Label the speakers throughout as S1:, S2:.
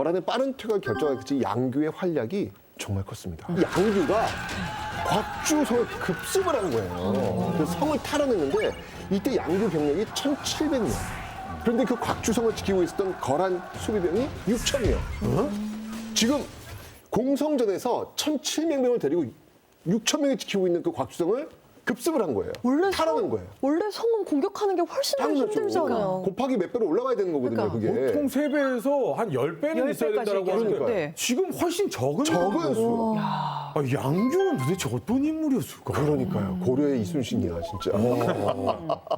S1: 거란의 빠른 퇴각을 결정하겠지 양규의 활약이 정말 컸습니다. 이 양규가 곽주성을 급습을 한 거예요. 그래서 성을 탈환했는데 이때 양규 병력이 1,700명. 그런데 그 곽주성을 지키고 있었던 거란 수비병이 6,000명. 지금 공성전에서 1,700명을 데리고 6,000명이 지키고 있는 그 곽주성을 급습을 한 거예요.
S2: 원래
S1: 탈환한
S2: 성-
S1: 거예요.
S2: 원래 성은 공격하는 게 훨씬 더. 힘들잖아요.
S1: 곱하기 몇 배로 올라가야 되는 거거든요,
S2: 그러니까.
S1: 그게.
S3: 보통 세배에서한 열배는
S4: 열
S3: 있어야 된다고 하는데.
S4: 네.
S3: 지금 훨씬 적은
S1: 적은 수.
S3: 아, 양규는 도대체 어떤 인물이었을까?
S1: 그러니까요. 고려의 이순신이야, 진짜.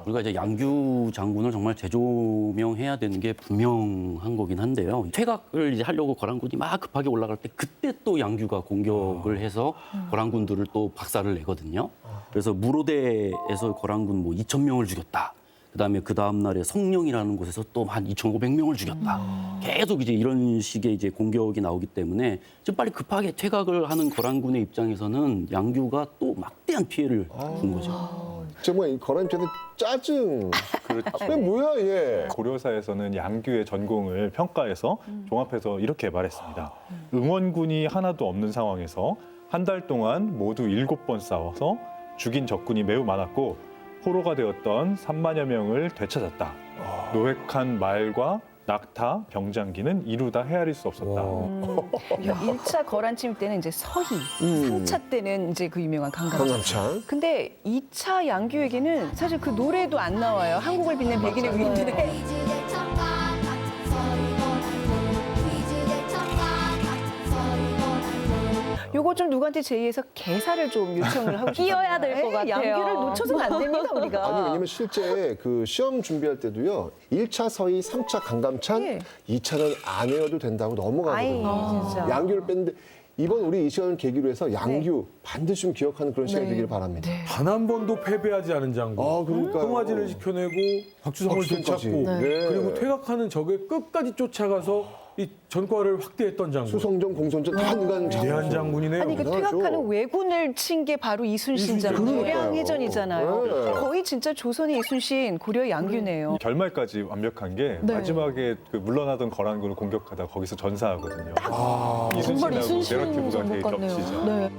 S5: 우리가 이제 양규 장군을 정말 재조명해야 되는 게 분명한 거긴 한데요. 퇴각을 이제 하려고 거란군이 막 급하게 올라갈 때 그때 또 양규가 공격을 해서 거란군들을 또 박살을 내거든요. 그래서 무로대에서 거란군 뭐 2천 명을 죽였다. 그다음에 그 다음 날에 성령이라는 곳에서 또 한 2,500명을 죽였다. 계속 이제 이런 식의 이제 공격이 나오기 때문에 좀 빨리 급하게 퇴각을 하는 거란군의 입장에서는 양규가 또 막대한 피해를 준 거죠.
S1: 정말 이 거란 입장에서 짜증.
S6: 그렇죠.
S1: 왜 뭐야, 얘.
S6: 고려사에서는 양규의 전공을 평가해서 종합해서 이렇게 말했습니다. 응원군이 하나도 없는 상황에서 한 달 동안 모두 일곱 번 싸워서 죽인 적군이 매우 많았고 포로가 되었던 3만여 명을 되찾았다. 노획한 말과 낙타, 병장기는 이루다 헤아릴 수 없었다.
S4: 그러니까 1차 거란 침입 때는 이제 서희,
S1: 음.
S4: 3차 때는 이제 그 유명한 강감찬.
S1: 강감찬.
S4: 근데 2차 양규에게는 사실 그 노래도 안 나와요. 한국을 빛낸 백인의 위인들의 요거 좀 누구한테 제의해서 개사를 좀 요청을 하고
S2: 끼워야 될것
S4: 네,
S2: 같아요.
S4: 양규를 놓쳐서는 안 됩니다, 우리가.
S1: 아니, 왜냐면 실제 그 시험 준비할 때도요, 1차 서희, 3차 강감찬,
S4: 예.
S1: 2차는 안 외워도 된다고 넘어가거든요.
S4: 아이, 진짜. 네.
S1: 양규를 뺐는데, 이번 우리 이 시간을 계기로 해서 양규 반드시 좀 기억하는 그런 시간이 되기를 바랍니다.
S3: 단 한 번도 패배하지 않은 장군.
S1: 아, 그러니까요.
S3: 송아지를 지켜내고 박주성을
S1: 박주성까지.
S3: 되찾고
S1: 네.
S3: 그리고 퇴각하는 적을 끝까지 쫓아가서 이 전과를 확대했던 장군.
S1: 수성전, 공선전 한간
S3: 위대한 장군이네요.
S4: 아니 그
S1: 대단하죠.
S4: 퇴각하는 왜군을 친 게 바로. 이순신. 고량 해전이잖아요.
S1: 네.
S4: 거의 진짜 조선의 이순신, 고려 양규네요.
S6: 결말까지 완벽한 게
S2: 네.
S6: 마지막에 그 물러나던 거란군을 공격하다 거기서 전사하거든요.
S2: 정말
S6: 이순신하고
S2: 이순신
S6: 내러티브가 되게
S2: 전복 같네요.
S6: 겹치죠.
S2: 네.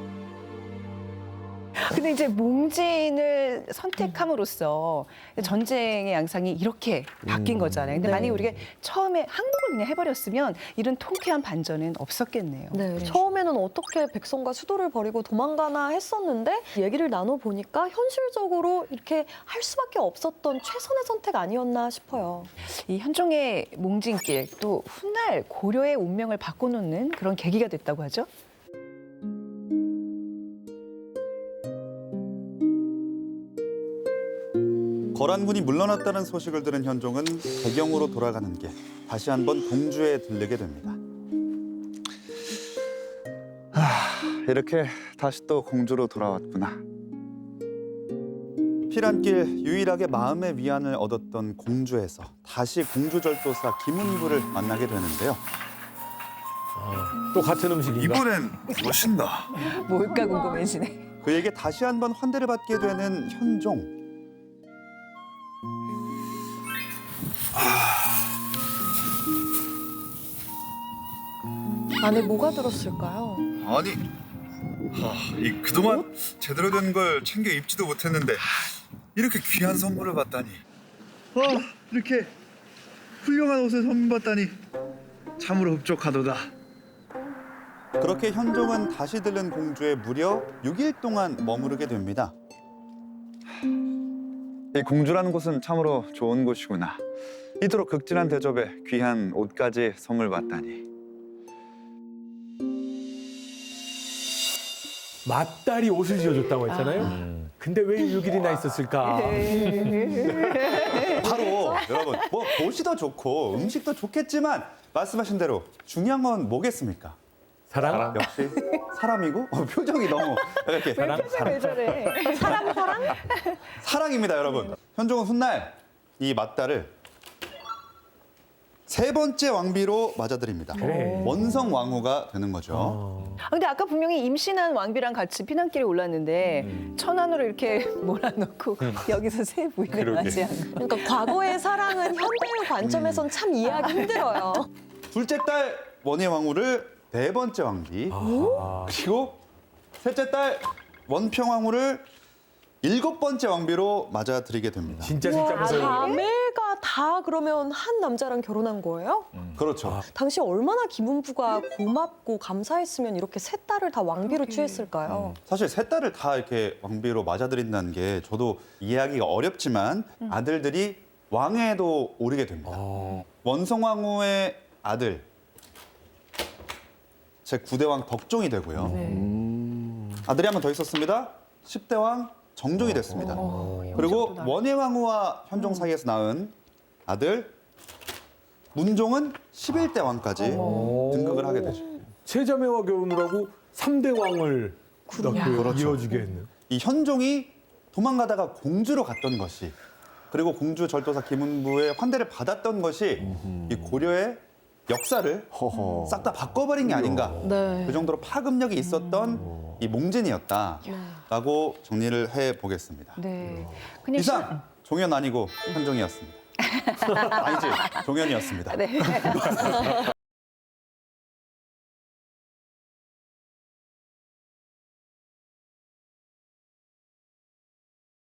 S4: 근데 이제 몽진을 선택함으로써 전쟁의 양상이 이렇게 바뀐 거잖아요. 근데
S2: 네.
S4: 만약에 우리가 처음에 항복을 그냥 해버렸으면 이런 통쾌한 반전은 없었겠네요.
S2: 네. 처음에는 어떻게 백성과 수도를 버리고 도망가나 했었는데 얘기를 나눠 보니까 현실적으로 이렇게 할 수밖에 없었던 최선의 선택 아니었나 싶어요.
S4: 이 현종의 몽진길 또 훗날 고려의 운명을 바꿔놓는 그런 계기가 됐다고 하죠.
S7: 거란군이 물러났다는 소식을 들은 현종은 배경으로 돌아가는 길 다시 한번 공주에 들르게 됩니다. 하, 이렇게 다시 또 공주로 돌아왔구나. 피란길 유일하게 마음의 위안을 얻었던 공주에서 다시 공주절도사 김은부를 만나게 되는데요.
S3: 또 같은 음식인가?
S7: 이번엔 무엇인가?
S4: 뭘까 궁금해지네.
S7: 그에게 다시 한번 환대를 받게 되는 현종.
S2: 안에 뭐가 들었을까요?
S7: 아니, 하, 이 그동안 제대로 된 걸 챙겨 입지도 못했는데 이렇게 귀한 선물을 받다니.
S8: 와 이렇게 훌륭한 옷을 선물 받다니 참으로 흡족하도다.
S7: 그렇게 현종은 다시 들른 공주에 무려 6일 동안 머무르게 됩니다. 이 공주라는 곳은 참으로 좋은 곳이구나. 이토록 극진한 대접에 귀한 옷까지 선물 받다니.
S3: 맞다리 옷을 지어줬다고 했잖아요. 근데 왜 6일이나 있었을까?
S7: 바로 여러분 뭐 옷이 더 좋고 음식도 좋겠지만 말씀하신 대로 중요한 건 뭐겠습니까?
S3: 사랑?
S7: 역시 사람이고 어, 표정이 너무 이렇게
S3: 사랑?
S4: 왜 저래?
S2: 사랑 사랑?
S7: 사랑입니다, 여러분. 현종은 훗날 이 맞다를 세 번째 왕비로 맞아들입니다.
S3: 그래.
S7: 원성 왕후가 되는 거죠.
S4: 아, 근데 아까 분명히 임신한 왕비랑 같이 피난길에 올랐는데 천안으로 이렇게 몰아넣고 여기서 새 부인을
S6: 그러게.
S4: 맞이한 거.
S2: 그러니까 과거의 사랑은 현대의 관점에선 참 이해하기 힘들어요.
S7: 둘째 딸 원예 왕후를 네 번째 왕비 그리고 셋째 딸 원평 왕후를 일곱 번째 왕비로 맞아드리게 됩니다.
S3: 진짜 진짜 무서워요.
S2: 자매가 다 그러면 한 남자랑 결혼한 거예요?
S7: 그렇죠.
S2: 당시 얼마나 김은부가 고맙고 감사했으면 이렇게 세 딸을 다 왕비로 취했을까요?
S7: 사실 세 딸을 다 이렇게 왕비로 맞아들인다는 게 저도 이해하기가 어렵지만 아들들이 왕에도 오르게 됩니다. 원성왕후의 아들 제 9대 왕 덕종이 되고요. 아들이 한 번 더 있었습니다. 10대 왕 정종이 됐습니다. 그리고 원예 왕후와 현종 사이에서 낳은 아들 문종은 11대 왕까지 등극을 하게 되죠.
S3: 세자매와 결혼을 하고 삼대 왕을
S7: 그렇죠.
S3: 이어지게 했네요.
S7: 이 현종이 도망가다가 공주로 갔던 것이 그리고 공주 절도사 김은부의 환대를 받았던 것이 이 고려의 역사를
S1: 허허.
S7: 싹 다 바꿔버린 게 아닌가
S2: 네.
S7: 그 정도로 파급력이 있었던 이 몽진이었다라고 정리를 해 보겠습니다.
S4: 네. 그냥
S7: 이상 종현 아니고 현종이었습니다. 아니지 종현이었습니다.
S4: 네.